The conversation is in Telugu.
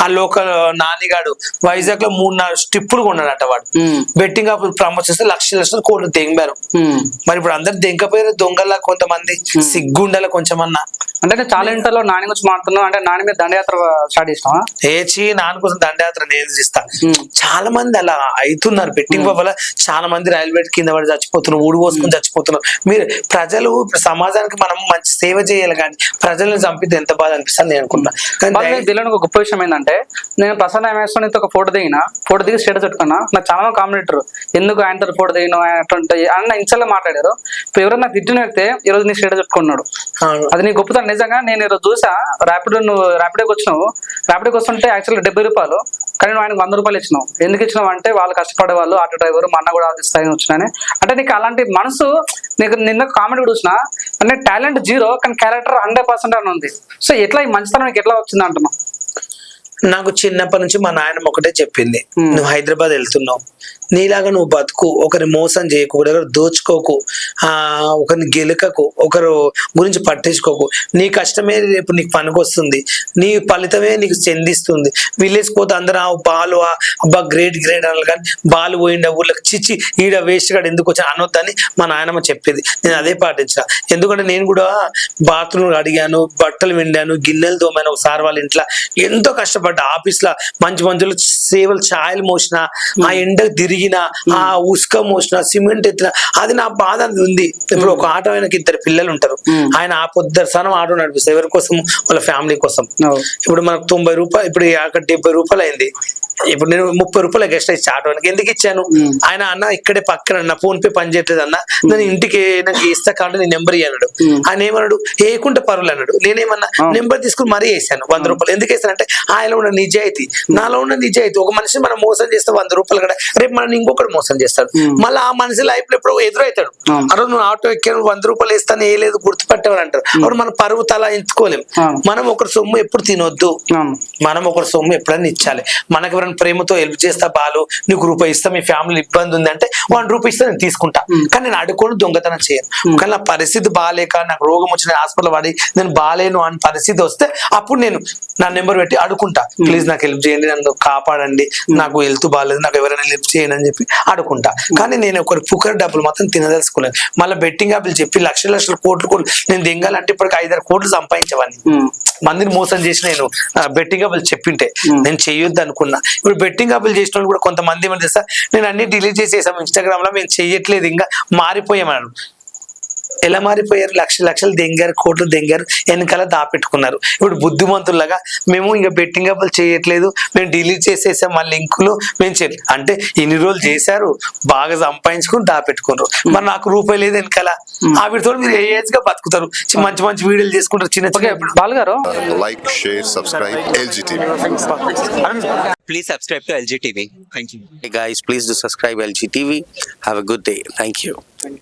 ఆ లోకల్ నానిగాడు వైజాగ్లో మూడు నాలుగు స్టిప్పులు కొన్నాడట వాడు. బెట్టింగ్ అప్పుడు ప్రమోట్ చేస్తే లక్ష లక్షలు కోట్లు ఉమ్. మరి ఇప్పుడు అందరు దెంకపోయారు దొంగల్లా కొంతమంది సిగ్గుండాల కొంచెమన్నా. అంటే నేను చాలా ఇంటర్లో నాని గురించి మాట్లాడుతున్నావు అంటే నాని మీద దండయాత్ర స్టార్ట్ చేసినావా? ఏచి నాన్న కోసం దండయాత్ర నేను చేస్తా. చాలా మంది అలా అవుతున్నారు. బెట్టింగ్ వల్ల చాలా మంది రైల్వే కింద పడి చచ్చిపోతున్నారు ఊడి పోసుకొని చచ్చిపోతున్నారు. మీరు ప్రజలు సమాజానికి మనం మంచి సేవ చేయాలి కానీ ప్రజలను చంపితే ఎంత బాధ అనిపిస్తుంది నేను అనుకుంటా. కానీ వాళ్ళు దయ- తెలియని ఒక గొప్ప విషయం ఏంటంటే నేను ప్రసన్న ఎంఎస్ నీతో ఒక ఫోటో దిగిన ఫోటో దిగి స్టేటస్ పెట్టుకున్నా నాకు చాలా కామెంటర్ ఎందుకు ఆయనతో ఫోటో దిగిన అటువంటి అన్న ఇన్స్టాల్లో మాట్లాడారు. ఇప్పుడు ఎవరైనా తిట్టిన వ్యక్తే ఈ రోజు నీ స్టేటస్ పెట్టుకున్నాడు. అది నీ గొప్పతనం. నిజంగా నేను ఈరోజు చూసా ర్యాపిడో నువ్వు ర్యాపిడోకి వచ్చినావు. ర్యాపిడోకి వస్తుంటే యాక్చువల్గా డెబ్బై రూపాయలు కానీ నువ్వు ఆయనకు వంద రూపాయలు ఇచ్చినావు. ఎందుకు ఇచ్చినావు అంటే వాళ్ళు కష్టపడే వాళ్ళు ఆటో డ్రైవర్ మా అన్న కూడా అది స్థాయి వచ్చినాయని అంటే నీకు అలాంటి మనసు నీకు నిన్న కామెడీ కూడా చూసిన అంటే టాలెంట్ జీరో కానీ క్యారెక్టర్ హండ్రెడ్ పర్సెంట్ అని ఉంది. సో ఎట్లా ఈ మంచితనం నీకు ఎట్లా వచ్చింది అంటున్నావు నాకు చిన్నప్పటి నుంచి మా నాయన ఒకటే చెప్పింది. నువ్వు హైదరాబాద్ వెళ్తున్నావు. నీలాగా నువ్వు బతుకు ఒకరి మోసం చేయకు ఒకరు దోచుకోకు ఆ ఒకరిని గెలకకు ఒకరు గురించి పట్టించుకోకు. నీ కష్టమే రేపు నీకు పనికొస్తుంది. నీ ఫలితమే నీకు చెందిస్తుంది. విలేజ్ పోతే అందరూ ఆ బాలు అబ్బా గ్రేట్ గ్రేట్ అనాలి కానీ బాలు పోయిండ ఊళ్ళకి చిచ్చి ఈడ వేస్ట్ గాడు ఎందుకు వచ్చా అనొద్దని మా నాయనమ్మ చెప్పేది. నేను అదే పాటించిన. ఎందుకంటే నేను కూడా బాత్రూమ్ అడిగాను బట్టలు విండాను గిన్నెలు తోమాను ఒకసారి వాళ్ళ ఇంట్లో. ఎంతో కష్టపడ్డా ఆఫీస్లో మంచి మంచులు సేవలు ఛాయలు మోసిన ఆ ఎండకు తిరిగిన ఆ ఉసుక మోసిన సిమెంట్ ఎత్తిన అది నా బాధ ఉంది ఇప్పుడు ఒక ఆటో ఆయనకి ఇద్దరు పిల్లలు ఉంటారు. ఆయన ఆ పొద్దు సనం ఆటో నడిపిస్తారు. ఎవరి కోసం? వాళ్ళ ఫ్యామిలీ కోసం. ఇప్పుడు మనకు తొంభై రూపాయలు ఇప్పుడు అక్కడ డెబ్బై రూపాయలు అయింది. ఇప్పుడు నేను ముప్పై రూపాయలు గెస్ట్ ఇచ్చి ఆటోనికి ఎందుకు ఇచ్చాను. ఆయన అన్న ఇక్కడే పక్కన నా ఫోన్ పే పని చేయట్లేదు అన్న. నేను ఇంటికి నాకు ఇస్తా కాబట్టి నీ నెంబర్ అన్నాడు. ఆయన ఏమన్నాడు? వేయకుంటే పరువులు అన్నాడు. నేనేమన్నా. నెంబర్ తీసుకుని మరీ వేసాను వంద రూపాయలు. ఎందుకు వేసానంటే ఆయనలో ఉన్న నిజాయితీ. నాలో ఉన్న నిజాయితీ. ఒక మనిషి మనం మోసం చేస్తే వంద రూపాయలు కూడా రేపు మనం ఇంకొకటి మోసం చేస్తాడు. మళ్ళీ ఆ మనిషి లైఫ్లో ఎప్పుడో ఎదురవుతాడు. ఆ. రోజు నువ్వు ఆటో ఎక్కాను వంద రూపాయలు ఇస్తాను ఏ లేదు గుర్తుపెట్టేవాడు అంటారు. అప్పుడు మన పరువు తల ఎంచుకోలేం. మనం ఒకరి సొమ్ము ఎప్పుడు తినొద్దు. మనం ఒకరి సొమ్ము ఎప్పుడైనా ఇచ్చాలి. మనకు ఎవరైనా ప్రేమతో హెల్ప్ చేస్తా బాలు నీకు రూపాయి ఇస్తా మీ ఫ్యామిలీ ఇబ్బంది ఉంది అంటే వన్ రూపాయి ఇస్తే నేను తీసుకుంటా. కానీ నేను అడుకోను దొంగతనం చేయను. కానీ నా పరిస్థితి బాగాలేక నాకు రోగం వచ్చిన హాస్పిటల్ పడి నేను బాగాలేను అని పరిస్థితి వస్తే అప్పుడు నేను నా నెంబర్ పెట్టి అడుకుంటా ప్లీజ్ నాకు హెల్ప్ చేయండి నన్ను కాపాడండి. నాకు హెల్త్ బాగాలేదు నాకు ఎవరైనా హెల్ప్ చేయండి అని చెప్పి అడుకుంటా కానీ నేను ఒకరి పుకర్ డబ్బులు మాత్రం తినదలుచుకోలేదు. మళ్ళీ బెట్టింగ్ యాప్లు చెప్పి లక్షల లక్షల కోట్లు కోట్లు నేను దింగాలంటే ఇప్పటికి ఐదారు కోట్లు సంపాదించేవాడిని. మందిని మోసం చేసి నేను బెట్టింగ్ అప్పులు చెప్పింటే నేను చెయ్యొద్దు అనుకున్నా. ఇప్పుడు బెట్టింగ్ అప్పులు చేసిన వాళ్ళు కూడా కొంతమంది ఏమని తెలుసా? నేను అన్ని డిలీట్ చేసేసాం. ఇన్స్టాగ్రామ్లో మేము చెయ్యట్లేదు ఇంకా మారిపోయామన్నాను ఎలా మారిపోయారు? లక్ష లక్షలు దెంగారు కోట్లు దెంగారు వెనకాల దాపెట్టుకున్నారు. ఇప్పుడు బుద్ధిమంతుల్లాగా మేము ఇంకా బెట్టింగ్ అప్పులు చేయట్లేదు. మేము డిలీట్ చేసేసాం మా లింకులు. మేము చేయలేదు అంటే ఇన్ని రోజులు చేశారు బాగా సంపాదించుకుని దాపెట్టుకున్నారు. మరి నాకు రూపాయి లేదు వెనకాల. ఆవిడతో మీరు ఏ ఏజ్గా బతుకుతారు? చి- మంచి మంచి వీడియోలు చేసుకుంటారు చిన్న ఓకే చిన్న బాలు గారు like, share, subscribe, LGTV. Please subscribe to LG TV. Thank you. Hey guys, please do subscribe LG TV. Have a good day. Thank you.